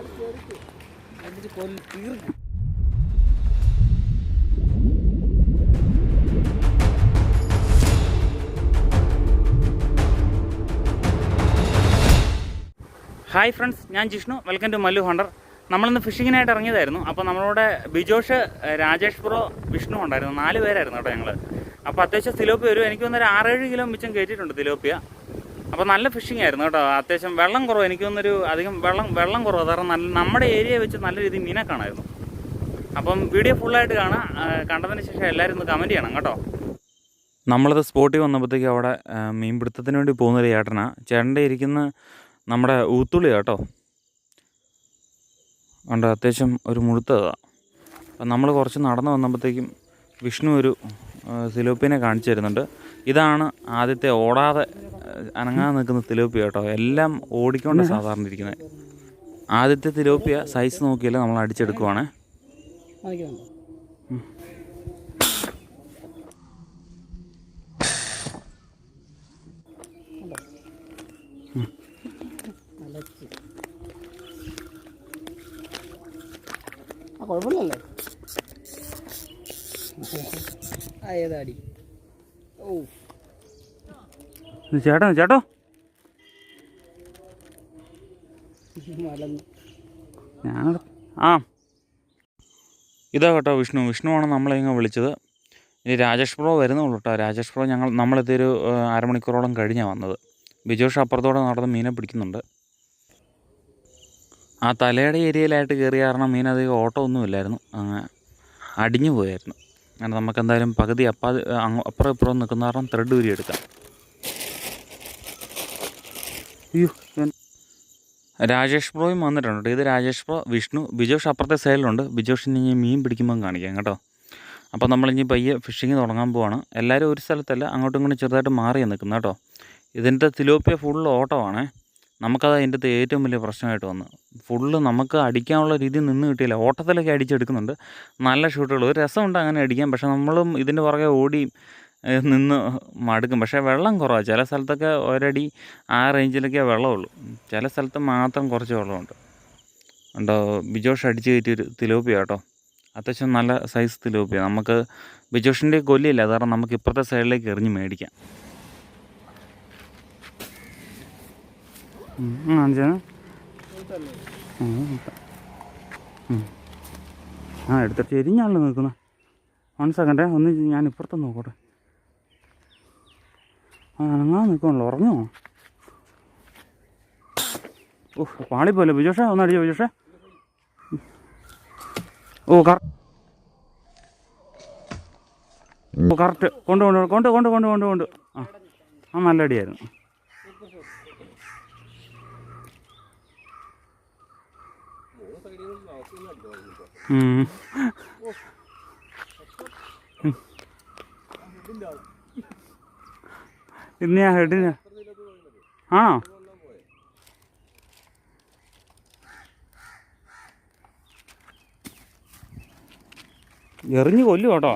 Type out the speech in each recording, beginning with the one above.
Hi friends ഞാൻ Jishnu. Welcome to Mallu hunter. നമ്മളിന്ന് ഫിഷിങ്ങിനായിട്ട് ഇറങ്ങിയതായിരുന്നു. അപ്പോൾ നമ്മളോട് ബിജോഷ് രാജേഷ് പ്രോ വിഷ്ണു ഉണ്ടായിരുന്നു. നാല് പേരായിരുന്നു കേട്ടോ ഞങ്ങൾ അപ്പോൾ അത്യാവശ്യം തിലോപ്പിയ വരും. എനിക്ക് വന്നൊരു ആറേഴ് കിലോ മിച്ചം കയറ്റിയിട്ടുണ്ട് തിലോപ്പിയ അപ്പോൾ നല്ല ഫിഷിംഗ് ആയിരുന്നു കേട്ടോ. അത്യാവശ്യം വെള്ളം കുറവ്. എനിക്ക് തോന്നുന്നൊരു അധികം വെള്ളം വെള്ളം കുറവ്. കാരണം നല്ല നമ്മുടെ ഏരിയ വെച്ച് നല്ല രീതിയിൽ മീനെ കാണായിരുന്നു. അപ്പം വീഡിയോ ഫുള്ളായിട്ട് കാണാം. കണ്ടതിന് ശേഷം എല്ലാവരും ഒന്ന് കമന്റ് ചെയ്യണം കേട്ടോ. നമ്മളത് സ്പോട്ടിൽ വന്നപ്പോഴത്തേക്ക് അവിടെ മീൻ മീൻപിടുത്തത്തിന് വേണ്ടി പോകുന്നൊരു ചേട്ടനാ. ചേട്ടന്റെ ഇരിക്കുന്ന നമ്മുടെ ഊത്തുള്ളി കേട്ടോ. ഉണ്ട് അത്യാവശ്യം ഒരു മുഴുത്തതാണ് അപ്പം നമ്മൾ കുറച്ച് നടന്നു വന്നപ്പോഴത്തേക്കും വിഷ്ണു ഒരു സിലോപ്പിനെ കാണിച്ചു തരുന്നുണ്ട്. ഇതാണ് ആദ്യത്തെ ഓടാതെ ആ, അനങ്ങാതെ നിൽക്കുന്ന തിലോപ്പിയ കേട്ടോ. എല്ലാം ഓടിക്കൊണ്ട് സാധാരണ ഇരിക്കുന്നത് ആദ്യത്തെ തിലോപ്പിയ സൈസ് നോക്കിയല്ല നമ്മൾ അടിച്ചെടുക്കുവാണ്. കുഴപ്പമില്ലല്ലേ. ഏതാടി ഓ ചേട്ടാ ചേട്ടോ? ഞാൻ ആ. ഇതാ കേട്ടോ വിഷ്ണു. വിഷ്ണുവാണ് നമ്മളെ ഇങ്ങ് വിളിച്ചത്. ഇനി രാജേഷ് പ്രോ വരുന്നുള്ളൂ കേട്ടോ. രാജേഷ് പ്രോ ഞങ്ങൾ നമ്മളിത് ഒരു അരമണിക്കൂറോളം കഴിഞ്ഞാണ് വന്നത്. ബിജോഷ് അപ്പുറത്തോടെ നടന്ന് മീനെ പിടിക്കുന്നുണ്ട്. ആ തലയുടെ ഏരിയയിലായിട്ട് കയറിയ കാരണം മീൻ അധികം ഓട്ടം ഒന്നുമില്ലായിരുന്നു അടിഞ്ഞു പോയായിരുന്നു. അങ്ങനെ നമുക്കെന്തായാലും പകുതി അപ്പാ അപ്പുറം ഇപ്പുറം നിൽക്കുന്ന കാരണം ത്രെഡ് ഉരി എടുക്കാം രാജേഷ് പ്രോയും വന്നിട്ടുണ്ട്. ഇത് രാജേഷ് പ്രോ വിഷ്ണു ബിജോഷ് അപ്പുറത്തെ സൈഡിലുണ്ട്. ബിജോഷിന് ഇനി മീൻ പിടിക്കുമ്പം കാണിക്കാം കേട്ടോ. അപ്പോൾ നമ്മളിനി പയ്യെ ഫിഷിങ് തുടങ്ങാൻ പോവാണ്. എല്ലാവരും ഒരു സ്ഥലത്തല്ല അങ്ങോട്ടും ഇങ്ങോട്ടും ചെറുതായിട്ട് മാറി നിൽക്കുന്നത് കേട്ടോ. ഇതിന്റെ തിലോപ്പിയ ഫുള്ള് ഓട്ടമാണേ. നമുക്കത് അതിന്റെ അകത്ത് ഏറ്റവും വലിയ പ്രശ്നമായിട്ട് വന്നു. ഫുള്ള് നമുക്ക് അടിക്കാനുള്ള രീതി നിന്ന് കിട്ടിയില്ല. ഓട്ടത്തിലൊക്കെ അടിച്ചെടുക്കുന്നുണ്ട്. നല്ല ഷൂട്ടുകൾ ഒരു രസമുണ്ട് അങ്ങനെ അടിക്കാം പക്ഷേ നമ്മളും ഇതിന്റെ പുറകെ ഓടി ഏഹ്, നിന്ന് മടുക്കും. പക്ഷേ വെള്ളം കുറവാണ് ചില സ്ഥലത്തൊക്കെ ഒരടി ആ റേഞ്ചിലൊക്കെ വെള്ളമുള്ളൂ. ചില സ്ഥലത്ത് മാത്രം കുറച്ച് വെള്ളമുണ്ട്. ഉണ്ടോ? ബിജോഷ് അടിച്ച് കയറ്റിയൊരു തിലോപ്പിയ കേട്ടോ. അത്യാവശ്യം നല്ല സൈസ് തിലോപ്പിയ. നമുക്ക് ബിജോഷിന്റെ കൊല്ലില്ല കാരണം നമുക്ക് ഇപ്പുറത്തെ സൈഡിലേക്ക് എറിഞ്ഞ് മേടിക്കാം. ആ എടുത്തിട്ട് എരിഞ്ഞാണല്ലോ നിൽക്കുന്നത്. വൺ സെക്കൻഡേ ഒന്ന് ഞാൻ ഇപ്പുറത്ത് നോക്കട്ടെ. അനങ്ങാൻ നിൽക്കണല്ലോ ഉറങ്ങോ ഓ പാളിപ്പോലെ ബിജോഷേ ഒന്ന് അടിച്ചോ ബിജോഷേ. ഓ കറ ഓ കറക്റ്റ്. കൊണ്ട് കൊണ്ട് കൊണ്ട് കൊണ്ട് കൊണ്ട് കൊണ്ട് കൊണ്ട്. ആ ആ നല്ല അടിയായിരുന്നു. ഉം. ഇന്ന് ഞാൻ ഹെഡിന്. ആണോ? എറിഞ്ഞു കൊല്ലു കേട്ടോ.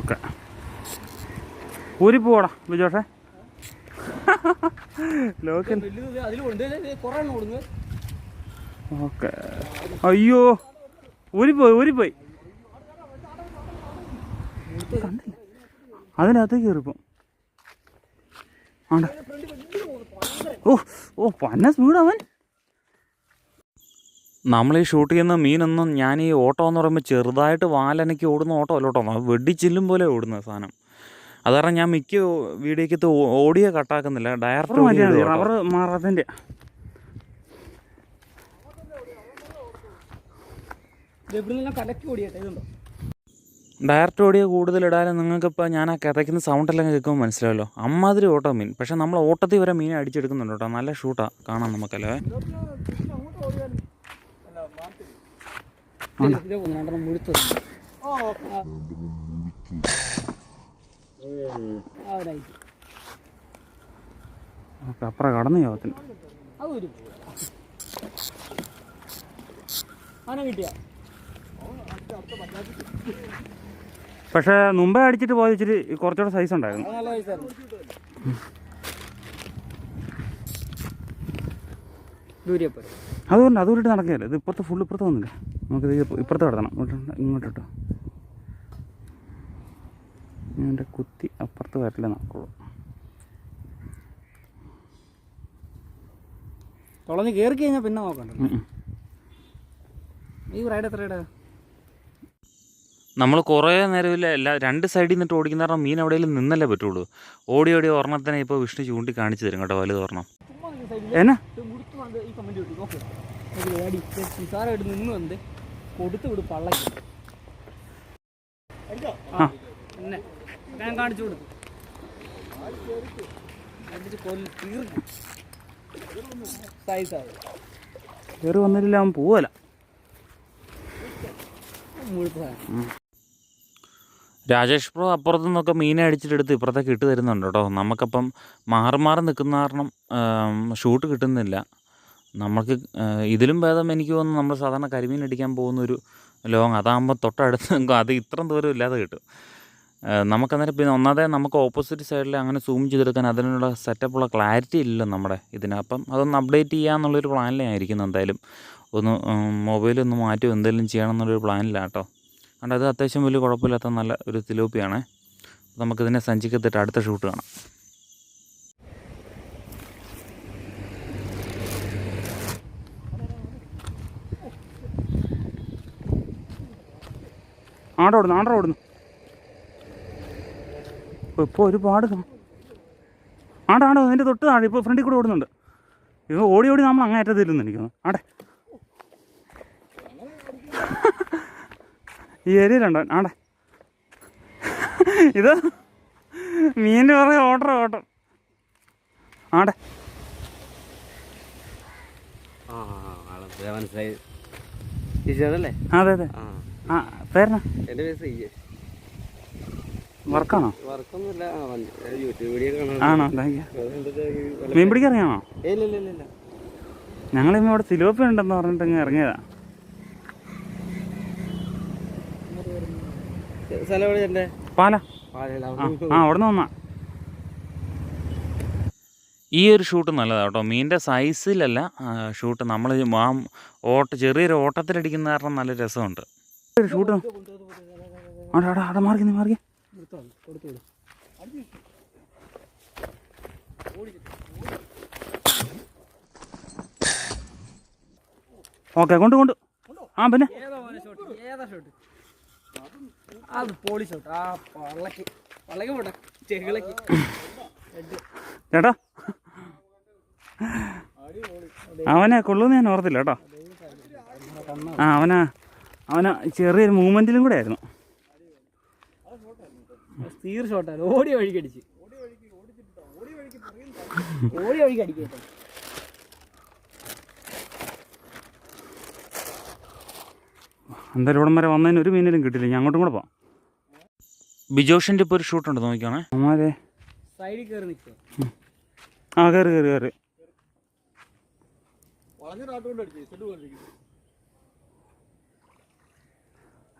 ഓക്കെ. ഊരി പോവാടാ ബിജോഷേ. Local okay. അയ്യോ. ഊരിപ്പോയി ഊരിപ്പോയി. കണ്ടില്ല അതിനകത്തേക്ക് കയറിപ്പം. ആണ്ട. ഓ ഓ പന്ന സ്പീഡ് അവൻ. നമ്മൾ ഈ ഷൂട്ട് ചെയ്യുന്ന മീനൊന്നും ഞാൻ ഈ ഓട്ടം എന്ന് പറയുമ്പോൾ ചെറുതായിട്ട് വാലനയ്ക്ക് ഓടുന്ന ഓട്ടോ അല്ല കേട്ടോ. വെടിച്ചില്ലും പോലെ ഓടുന്ന സാധനം. അത് കാരണം ഞാൻ മിക്ക വീഡിയോക്കകത്ത് ഓഡിയോ കട്ടാക്കുന്നില്ല ഡയറക്റ്റ് റബ്ബർ മാറാത്തതിന്റെ ഡയറക്റ്റ് ഓടിയ കൂടുതൽ നിങ്ങൾക്ക് നിങ്ങൾക്കിപ്പോൾ ഞാൻ ആ കിതയ്ക്കുന്ന സൗണ്ടെല്ലാം കേൾക്കുമ്പോൾ മനസ്സിലാവല്ലോ. അമ്മാതിരി ഓട്ടോ മീൻ. പക്ഷേ നമ്മൾ ഓട്ടത്തിൽ വരെ മീൻ അടിച്ചെടുക്കുന്നുണ്ട് കേട്ടോ. നല്ല ഷൂട്ടാണ് കാണാം നമുക്കല്ലേ. ഇതിലെ ഒന്ന് രണ്ടെണ്ണം മുഴുത്തത് ആ ഒരായിട്ട് ഓക്കെ അപ്പുറം കടന്നു യോഗത്തിന് പക്ഷെ മുമ്പേ അടിച്ചിട്ട് പോയത് ഇച്ചിരി കുറച്ചുകൂടെ സൈസ് ഉണ്ടായിരുന്നു. അതുകൊണ്ട് അതുകൊണ്ടിട്ട് നടക്കുകയല്ല? ഇത് ഇപ്പുറത്ത് ഫുൾ ഇപ്പുറത്ത് വന്നില്ല? നമുക്കിത് ഇപ്പ- ഇപ്പുറത്ത് കിടത്തണം. ഇങ്ങോട്ട് ഇട്ടോ കുത്തി അപ്പുറത്ത് വരില്ല നടക്കുള്ളൂ. തുളഞ്ഞ് കയറി കഴിഞ്ഞാൽ പിന്നെ നോക്കണ്ട. ഈ റൈഡ് എത്ര ഇടാ നമ്മൾ കുറേ നേരമില്ല എല്ലാ രണ്ട് സൈഡിൽ നിന്നിട്ട് ഓടിക്കുന്ന കാരണം മീൻ എവിടെയെങ്കിലും നിന്നല്ലേ പറ്റുള്ളൂ. ഓടി ഓടി ഒരെണ്ണത്തിനെ ഇപ്പോൾ വിഷ്ണു ചൂണ്ടി കാണിച്ചു തരും കേട്ടോ വലുത് ഒരെണ്ണം. എന്നാ? കൊടുത്ത് വിടും പള്ളക്ക് ആ. ഞാൻ കാണിച്ചു കൊടുക്കും കയറി വന്നില്ല അവൻ പോവല രാജേഷ് പ്രോ അപ്പുറത്തു നിന്നൊക്കെ മീൻ അടിച്ചിട്ടെടുത്ത് ഇപ്പുറത്തേക്ക് ഇട്ട് തരുന്നുണ്ട് കേട്ടോ. നമുക്കപ്പം മാറി മാറി നിൽക്കുന്ന കാരണം ഷൂട്ട് കിട്ടുന്നില്ല. നമുക്ക് ഇതിലും ഭേദം എനിക്ക് തോന്നുന്നു നമ്മൾ സാധാരണ കരിമീൻ അടിക്കാൻ പോകുന്നൊരു ലോങ്. അതാകുമ്പോൾ തൊട്ടടുത്ത് അത് ഇത്രയും ദൂരം ഇല്ലാതെ കിട്ടും. നമുക്കന്നേരം പിന്നെ ഒന്നാതെ നമുക്ക് ഓപ്പോസിറ്റ് സൈഡിൽ അങ്ങനെ സൂം ചെയ്തെടുക്കാൻ അതിനുള്ള സെറ്റപ്പുള്ള ക്ലാരിറ്റി ഇല്ലല്ലോ നമ്മുടെ ഇതിന്. അപ്പം അതൊന്ന് അപ്ഡേറ്റ് ചെയ്യാമെന്നുള്ളൊരു പ്ലാനിലേ ആയിരിക്കുന്നു എന്തായാലും. ഒന്ന് മൊബൈൽ ഒന്ന് മാറ്റി എന്തെങ്കിലും ചെയ്യണം എന്നുള്ളൊരു പ്ലാനിലാണ് കേട്ടോ അതുകൊണ്ട് അത് അത്യാവശ്യം വലിയ കുഴപ്പമില്ലാത്ത നല്ല ഒരു തിലോപ്പിയാണ്. നമുക്കിതിനെ സഞ്ചിക്കത്തിട്ട് അടുത്ത ഷൂട്ട് കാണാം. ആട ഓടുന്നു ഇപ്പോൾ ഒരുപാട് കാണും. ആടാ ആടോ അതിന്റെ തൊട്ട് താഴെ ഇപ്പോൾ ഫ്രണ്ടിൽ കൂടെ ഓടുന്നുണ്ട്. ഇപ്പോൾ ഓടി ഓടി നമ്മൾ അങ്ങേറ്റത്തില്ലെന്ന് എനിക്ക് തോന്നുന്നു ആടെ. ഈ ഏരിയയിലുണ്ടോ ആടെ. ഇത് മീനിന്റെ പുറകെ ഓട്ടർ ഓട്ടർ. ആടെ. മനസ്സിലായി. അതെ അതെ. ആ. പേരണ എന്റെ പേര് വർക്കാണോ? ആണോ? മീൻ പിടിക്കാൻ ഇറങ്ങിയാണോ? ഇല്ല ഇല്ല ഇല്ല ഇല്ല ഞങ്ങളിന്ന് ഇവിടെ സിലോപ്പി ഉണ്ടെന്ന് പറഞ്ഞിട്ട് ഇങ്ങനെ ഇറങ്ങിയതാ. സ്ഥലം എവിടെ എന്റെ? പാല. ആ ആ അവിടെ നിന്ന് വന്നാ. ഈ ഒരു ഷൂട്ട് നല്ലതാണ് കേട്ടോ. മീനിന്റെ സൈസിലല്ല ഷൂട്ട്. നമ്മൾ ആ ഓട്ട ചെറിയൊരു ഓട്ടത്തിലടിക്കുന്ന കാരണം നല്ല രസമുണ്ട്. ഷൂട്ട്. അവിടെ അവിടെ അവിടെ മാറി നീ മാറി കൊടുത്തു കൊടുത്തു വിടും ഓക്കെ കൊണ്ട് കൊണ്ട്. ആ പിന്നെ. അത് പോളി ഷോട്ട് ആ പള്ളക്ക്. പള്ളക്ക് പോട്ടെ. ചെകിളക്ക്. ഹെഡ് ചേട്ടാ. അവനെ കൊള്ളുമെന്ന് ഞാൻ ഓർത്തില്ല കേട്ടോ. ആ അവനാ അവനാ ചെറിയൊരു മൂവ്മെന്റിലും കൂടെ ആയിരുന്നു. തീർ ഷോട്ടാണ്. ഓടിയ വഴിക്ക് അടിച്ച്. ഓടിയ വഴിക്ക് അടിക്കട്ടെ എന്തായാലും ഇവിടം വരെ വന്നതിന് ഒരു മീനിലും കിട്ടില്ല ഞാൻ അങ്ങോട്ടും കൂടെ പോവാം. ബിജോഷിന്റെ ഇപ്പോൾ ഒരു ഷൂട്ടുണ്ട് നോക്കിയാണേ അമ്മാരെ. സൈഡിൽ കയറി നിൽക്കുക ആ കയറി കയറി കയറി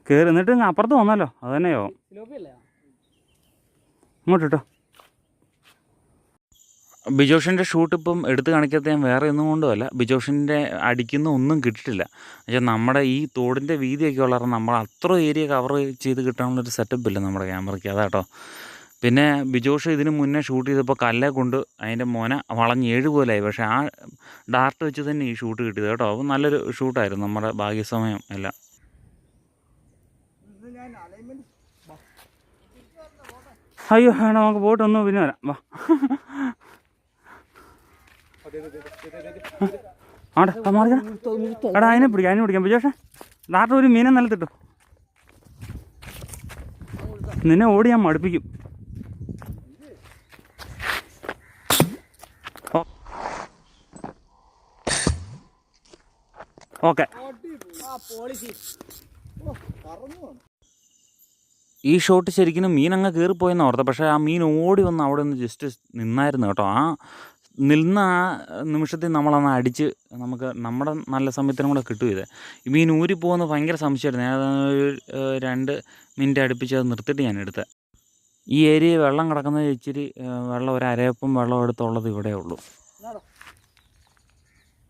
കയറി എന്നിട്ട് അപ്പുറത്ത് വന്നല്ലോ. അത് തന്നെയോ? സിലോപ്പി അല്ലേ ഇങ്ങോട്ട് കേട്ടോ ബിജോഷിന്റെ ഷൂട്ട് ഇപ്പം എടുത്ത് കാണിക്കാത്ത ഞാൻ വേറെ ഒന്നും കൊണ്ടുമല്ല ബിജോഷിന്റെ അടിക്കുന്ന ഒന്നും കിട്ടിയിട്ടില്ല. പക്ഷേ നമ്മുടെ ഈ തോടിന്റെ വീതിയൊക്കെ ഉള്ള കാരണം നമ്മൾ അത്ര ഏരിയ കവർ ചെയ്ത് കിട്ടാനുള്ളൊരു സെറ്റപ്പ് ഇല്ല നമ്മുടെ ക്യാമറയ്ക്ക് അതാട്ടോ പിന്നെ ബിജോഷ് ഇതിന് മുന്നേ ഷൂട്ട് ചെയ്തപ്പോൾ കല്ലെ കൊണ്ട് അതിന്റെ മോന വളഞ്ഞ് ഏഴ് പോലായി പക്ഷേ ആ ഡാർട്ട് വെച്ച് തന്നെ ഈ ഷൂട്ട് കിട്ടിയത് കേട്ടോ. അപ്പോൾ നല്ലൊരു ഷൂട്ടായിരുന്നു നമ്മുടെ ഭാഗ്യസമയം എല്ലാം. അയ്യോ വേണം നമുക്ക് പോയിട്ട് ഒന്ന് പിന്നെ വരാം. വാ. ആടെ ആ മാറിക്കടാ. എടാ അതിനെ പിടിക്കാം അതിനെ പിടിക്കാം. പക്ഷേ ഡാക്ടർ ഒരു മീനെ നിലത്തിട്ടു. നിന്നെ ഓടി ഞാൻ മടുപ്പിക്കും. ഓക്കെ. ഈ ഷോട്ട് ശരിക്കും മീൻ അങ്ങ് കയറിപ്പോയെന്ന് ഓർത്തത്. പക്ഷേ ആ മീൻ ഓടി വന്ന് അവിടെ നിന്ന് ജസ്റ്റ് നിന്നായിരുന്നു കേട്ടോ. ആ നിന്ന ആ നിമിഷത്തിൽ നമ്മളന്ന് അടിച്ച് നമുക്ക് നമ്മുടെ നല്ല സമയത്തിനും കൂടെ കിട്ടും ഇത്. മീൻ ഊരി പോകുന്ന ഭയങ്കര സംശയമായിരുന്നു. ഞാൻ ഒരു രണ്ട് മിനിറ്റ് അടുപ്പിച്ച് അത് നിർത്തിയിട്ട് ഞാൻ എടുത്തത് ഈ ഏരിയ വെള്ളം കിടക്കുന്നത് ഇച്ചിരി വെള്ളം ഒരു അരയപ്പം വെള്ളം എടുത്തുള്ളത് ഇവിടെ ഉള്ളൂ.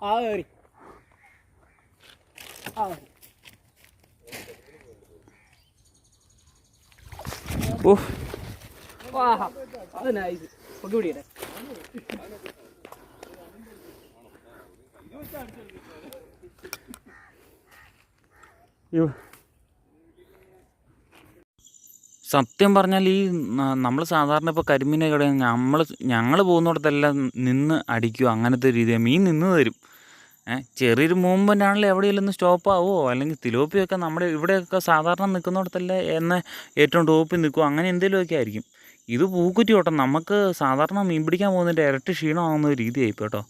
ആ കയറി ആ മതി. ഓ സത്യം പറഞ്ഞാൽ ഈ നമ്മൾ സാധാരണ ഇപ്പോൾ കരിമീനെ കട നമ്മൾ ഞങ്ങൾ പോകുന്നിടത്തെല്ലാം നിന്ന് അടിക്കുക അങ്ങനത്തെ രീതിയാണ് മീൻ നിന്ന് തരും. ചെറിയൊരു മൂവ്മെന്റ് ആണെങ്കിൽ എവിടെയെങ്കിലും സ്റ്റോപ്പ് ആവുമോ അല്ലെങ്കിൽ തിലോപ്പിയൊക്കെ നമ്മുടെ ഇവിടെയൊക്കെ സാധാരണ നിൽക്കുന്നിടത്തല്ലേ എന്ന് ഏറ്റവും ടോപ്പിൽ നിൽക്കുമോ അങ്ങനെ എന്തെങ്കിലുമൊക്കെ ആയിരിക്കും. ഇത് പൂക്കുറ്റി ഓട്ടം. നമുക്ക് സാധാരണ മീൻ പിടിക്കാൻ പോകുന്നതിന്റെ ഇരട്ടി ക്ഷീണമാകുന്ന ഒരു രീതിയായി കേട്ടോ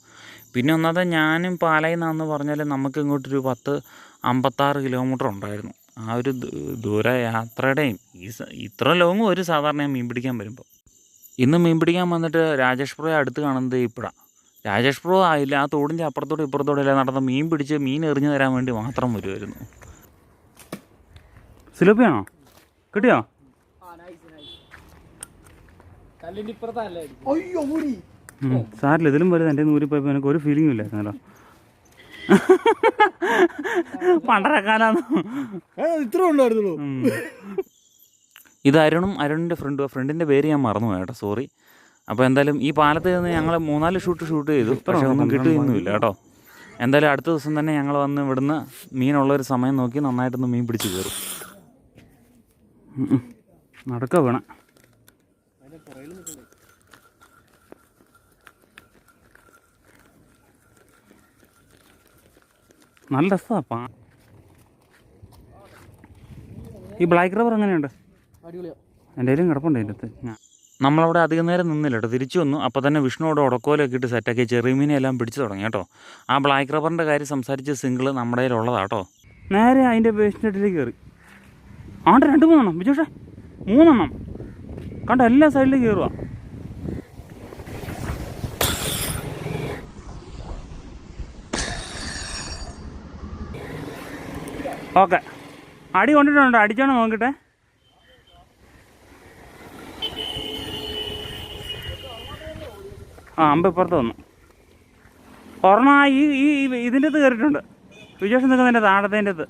പിന്നെ ഒന്നാമത്തെ ഞാനും പാലായിൽ നിന്നാന്ന് പറഞ്ഞാൽ നമുക്ക് ഇങ്ങോട്ടൊരു പത്ത് അമ്പത്താറ് കിലോമീറ്റർ ഉണ്ടായിരുന്നു. ആ ഒരു ദൂര യാത്രയുടെയും ഈ ഇത്ര ലോങ്ങും ഒരു സാധാരണ മീൻ പിടിക്കാൻ വരുമ്പോൾ. ഇന്ന് മീൻ പിടിക്കാൻ വന്നിട്ട് രാജേഷ് പ്രയ അടുത്ത് കാണുന്നത് ഇപ്പഴാണ് രാജേഷ് പ്രോ ആയില്ല ആ തോടിന്റെ അപ്പുറത്തോടെ ഇപ്പുറത്തോടെ എല്ലാം നടന്ന് മീൻ പിടിച്ച് മീൻ എറിഞ്ഞു തരാൻ വേണ്ടി മാത്രം വരുമായിരുന്നു സിലോപ്പിയാണോ? കിട്ടിയോ? ആ നൈസ് നൈസ് കല്ലിന്റെ അയ്യോ മുടി സാറില്ല ഇതിലും വലുത് എന്റെ നൂരിപ്പോയപ്പോൾ എനിക്ക് ഒരു ഫീലിംഗും ഇല്ലായിരുന്നല്ലോ. പണ്ടരക്കാലാന്ന്. ഇത്ര ഉണ്ടായിരുന്നുള്ളൂ. ഇത് അരുണും അരുണിന്റെ ഫ്രണ്ടും ഫ്രണ്ടിന്റെ പേര് ഞാൻ മറന്നു പോയി കേട്ടോ സോറി അപ്പോൾ എന്തായാലും ഈ പാലത്ത് നിന്ന് ഞങ്ങൾ മൂന്നാൽ ഷൂട്ട് ഷൂട്ട് ചെയ്തു. പക്ഷേ ഒന്നും കിട്ടുകയൊന്നുമില്ല കേട്ടോ. എന്തായാലും അടുത്ത ദിവസം തന്നെ ഞങ്ങൾ വന്ന് ഇവിടുന്ന് മീനുള്ളൊരു സമയം നോക്കി നന്നായിട്ടൊന്ന് മീൻ പിടിച്ച് കയറും. നടക്ക വേണം. നല്ല രസമാണ് പാ. ഈ ബ്ലാക്ക് റബ്ബർ എങ്ങനെയുണ്ട്? അടിപൊളിയാ. എന്റെ കയ്യിലും കിടപ്പുണ്ട് അതിന്റെ അടുത്ത് ഞാൻ നമ്മളവിടെ അധികം നേരം നിന്നില്ല കേട്ടോ. തിരിച്ചു വന്നു. അപ്പോൾ തന്നെ വിഷ്ണുവോട് ഉടക്കോലൊക്കെ ഇട്ട് സെറ്റാക്കി ചെറിയമീനെ എല്ലാം പിടിച്ചു തുടങ്ങി കേട്ടോ. ആ ബ്ലാക്ക് റബ്ബറിന്റെ കാര്യം സംസാരിച്ച സിംഗിൾ നമ്മുടെ കയ്യിലുള്ളതാ കേട്ടോ. നേരെ അതിന്റെ പേസ്റ്റിലേക്ക് കയറി ആണ്ട് രണ്ട് മൂന്നെണ്ണം. ബിജുഷേ മൂന്നെണ്ണം. കണ്ട എല്ലാ സൈഡിലേക്ക് കയറുക ഓക്കെ. അടി കൊണ്ടിട്ടുണ്ടോ. അടിച്ചാണോ നോക്കട്ടെ. ആ അമ്പ ഇപ്പുറത്ത് വന്നു. ഒരെണ്ണ ഈ ഈ ഇതിന്റെ അകത്ത് കയറിയിട്ടുണ്ട്. വിജേഷൻ നിൽക്കുന്നതിന്റെ താഴത്തേന്റെ അകത്ത്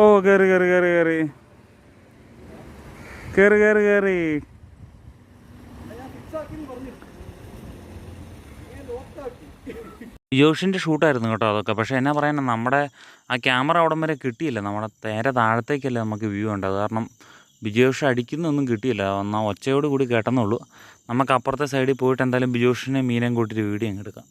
ഓ കയറി കയറി കയറി കയറി കയറി കയറി കയറി യോഷിന്റെ ഷൂട്ടായിരുന്നു കേട്ടോ അതൊക്കെ. പക്ഷേ എന്നാ പറയാനാ നമ്മുടെ ആ ക്യാമറ അവിടം വരെ കിട്ടിയില്ല. നമ്മുടെ നേരെ താഴത്തേക്കല്ലേ നമുക്ക് വ്യൂ ഉണ്ട് കാരണം ബിജോഷ് അടിക്കുന്നൊന്നും കിട്ടിയില്ല. എന്നാൽ ഒച്ചയോട് കൂടി കേട്ടെന്നുള്ളൂ നമുക്ക് അപ്പുറത്തെ സൈഡിൽ പോയിട്ട് എന്തായാലും ബിജോഷിനെ മീനം കൂട്ടിയിട്ട് വീഡിയോ അങ്ങ് എടുക്കാം.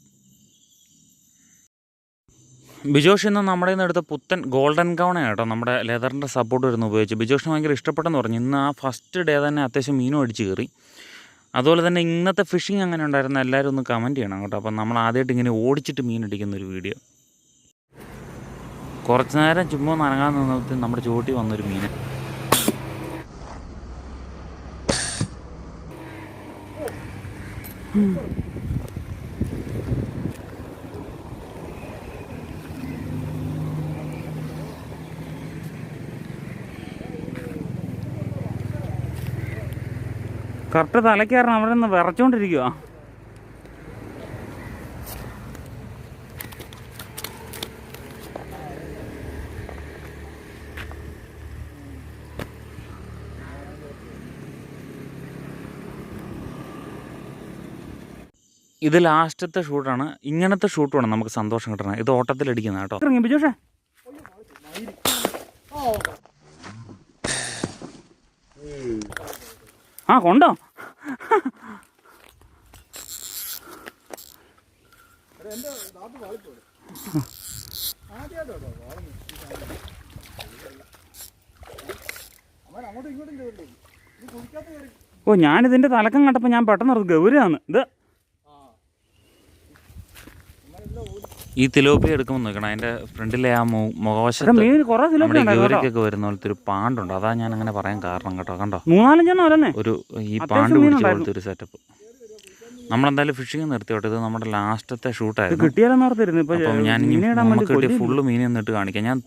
ബിജോഷ് ഇന്ന് നമ്മുടെ നിന്ന് എടുത്ത പുത്തൻ ഗോൾഡൻ ഗൗണാണ് കേട്ടോ. നമ്മുടെ ലെതറിന്റെ സപ്പോർട്ട് വരുന്ന ഉപയോഗിച്ച്. ബിജോഷിന് ഭയങ്കര ഇഷ്ടപ്പെട്ടെന്ന് പറഞ്ഞു. ഇന്ന് ആ ഫസ്റ്റ് ഡേ തന്നെ അത്യാവശ്യം മീനും അടിച്ച് കയറി. അതുപോലെ തന്നെ ഇന്നത്തെ ഫിഷിംഗ് അങ്ങനെ ഉണ്ടായിരുന്ന എല്ലാവരും ഒന്ന് കമന്റ് ചെയ്യണം കേട്ടോ. അപ്പം നമ്മൾ ആദ്യമായിട്ട് ഇങ്ങനെ ഓടിച്ചിട്ട് മീൻ അടിക്കുന്ന ഒരു വീഡിയോ കുറച്ച് നേരം ചുമ്മാ നനങ്ങാൻ നിന്നപ്പോൾ നമ്മുടെ ചുവട്ടി വന്നൊരു മീൻ. കറക്റ്റ് തലക്കാരൻ അവിടെ നിന്ന് വിറച്ചോണ്ടിരിക്കുക ഇത് ലാസ്റ്റത്തെ ഷൂട്ടാണ്. ഇങ്ങനത്തെ ഷൂട്ട് വേണം നമുക്ക് സന്തോഷം കിട്ടണം ഇത് ഓട്ടത്തിലടിക്കുന്ന കേട്ടോ. ഇറങ്ങി ബിജോഷേ ആ കൊണ്ടോ. ഓ ഞാനിതിന്റെ തലക്കം കണ്ടപ്പോ ഞാൻ പെട്ടെന്ന് ഗൗരവാണ്. ഇത് ഈ തിലോപ്പി എടുക്കുമ്പോൾ നോക്കണം അതിന്റെ ഫ്രണ്ടിലെ ആ മുഖവശത്ത് നമ്മുടെ ഗൗരിക്കൊക്കെ വരുന്ന പോലത്തെ ഒരു പാണ്ടുണ്ട്. അതാ ഞാൻ അങ്ങനെ പറയാൻ കാരണം കേട്ടോ. കണ്ടോ? മൂന്നാലഞ്ചെണ്ണം ഒരു ഈ പാണ്ട് പിടിച്ച. പോലത്തെ ഒരു സെറ്റപ്പ് നമ്മളെന്തായാലും ഫിഷിങ് നിർത്തിയോട്ടെ. ഇത് നമ്മുടെ ലാസ്റ്റത്തെ ഷൂട്ടായിരുന്നു അപ്പം ഞാൻ നമുക്ക് കിട്ടിയ ഫുള്ള് മീൻ എന്നിട്ട് കാണിക്കാം. ഞാൻ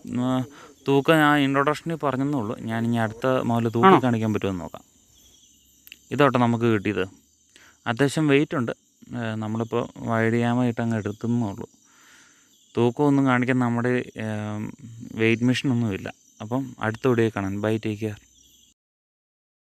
തൂക്കം ഞാൻ ഇൻട്രൊഡക്ഷനിൽ ഉള്ളൂ ഞാൻ ഇനി അടുത്ത മുതൽ തൂക്കി കാണിക്കാൻ പറ്റുമെന്ന് നോക്കാം. ഇതോട്ടെ നമുക്ക് കിട്ടിയത്. അത്യാവശ്യം വെയിറ്റ് ഉണ്ട്. നമ്മളിപ്പോൾ വൈഡിയാമായിട്ട് അങ്ങ് എടുത്തുന്നേ ഉള്ളൂ തൂക്കമൊന്നും കാണിക്കാൻ നമ്മുടെ വെയിറ്റ് മെഷീനൊന്നുമില്ല. അപ്പം അടുത്ത വീഡിയോയിൽ കാണാം. Bye take care.